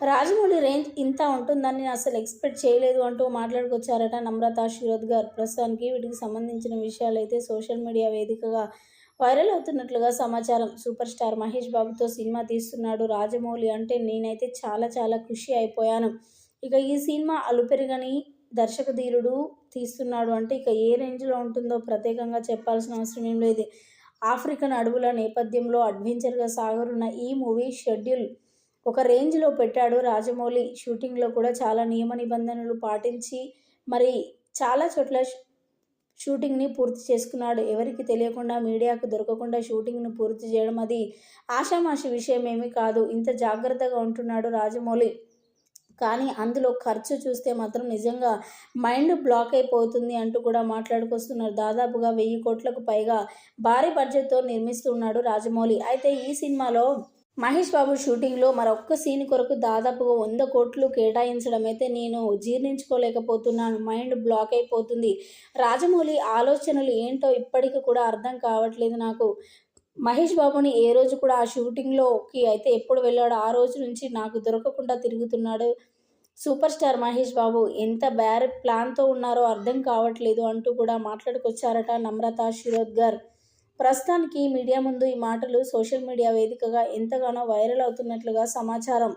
Rajamouli range ఇంత ఉంటుందని నేను అసలు ఎక్స్పెక్ట్ చేయలేదు అంటూ మాట్లాడుకొచ్చారట నమ్రత శిరోద్ గారు. ప్రస్తుతానికి వీటికి సంబంధించిన విషయాలు అయితే సోషల్ మీడియా వేదికగా వైరల్ అవుతున్నట్లుగా సమాచారం. సూపర్ స్టార్ మహేష్ బాబుతో సినిమా తీస్తున్నాడు రాజమౌళి అంటే నేనైతే చాలా చాలా ఖుషి అయిపోయాను. ఇక ఈ సినిమా అలుపెరగని దర్శక ధీరుడు తీస్తున్నాడు అంటే ఇక ఏ రేంజ్లో ఉంటుందో ప్రత్యేకంగా చెప్పాల్సిన అవసరం ఏం లేదు. ఆఫ్రికన్ అడవుల నేపథ్యంలో అడ్వెంచర్గా సాగరున్న ఈ మూవీ షెడ్యూల్ ఒక రేంజ్లో పెట్టాడు రాజమౌళి. షూటింగ్లో కూడా చాలా నియమ నిబంధనలు పాటించి మరి చాలా చోట్ల షూటింగ్ని పూర్తి చేసుకున్నాడు. ఎవరికి తెలియకుండా మీడియాకు దొరకకుండా షూటింగ్ను పూర్తి చేయడం అది ఆషామాషి విషయం ఏమీ కాదు. ఇంత జాగ్రత్తగా ఉంటున్నాడు రాజమౌళి. కానీ అందులో ఖర్చు చూస్తే మాత్రం నిజంగా మైండ్ బ్లాక్ అయిపోతుంది అంటూ కూడా మాట్లాడుకొస్తున్నారు. దాదాపుగా వెయ్యి కోట్లకు పైగా భారీ బడ్జెట్తో నిర్మిస్తున్నాడు రాజమౌళి. అయితే ఈ సినిమాలో మహేష్ బాబు షూటింగ్లో మరొక్క సీన్ కొరకు దాదాపుగా వంద కోట్లు కేటాయించడం అయితే నేను జీర్ణించుకోలేకపోతున్నాను. మైండ్ బ్లాక్ అయిపోతుంది. రాజమౌళి ఆలోచనలు ఏంటో ఇప్పటికీ కూడా అర్థం కావట్లేదు నాకు. మహేష్ బాబుని ఏ రోజు కూడా ఆ షూటింగ్లోకి అయితే ఎప్పుడు వెళ్ళాడో ఆ రోజు నుంచి నాకు దొరకకుండా తిరుగుతున్నాడు సూపర్ స్టార్ మహేష్ బాబు. ఎంత బ్యార్ ప్లాన్తో ఉన్నారో అర్థం కావట్లేదు అంటూ కూడా మాట్లాడుకొచ్చారట నమ్రత శిరోద్గర్ ప్రస్తుతానికి మీడియా ముందు ఈ మాటలు సోషల్ మీడియా వేదికగా ఎంతగానో వైరల్ అవుతున్నట్లుగా సమాచారం.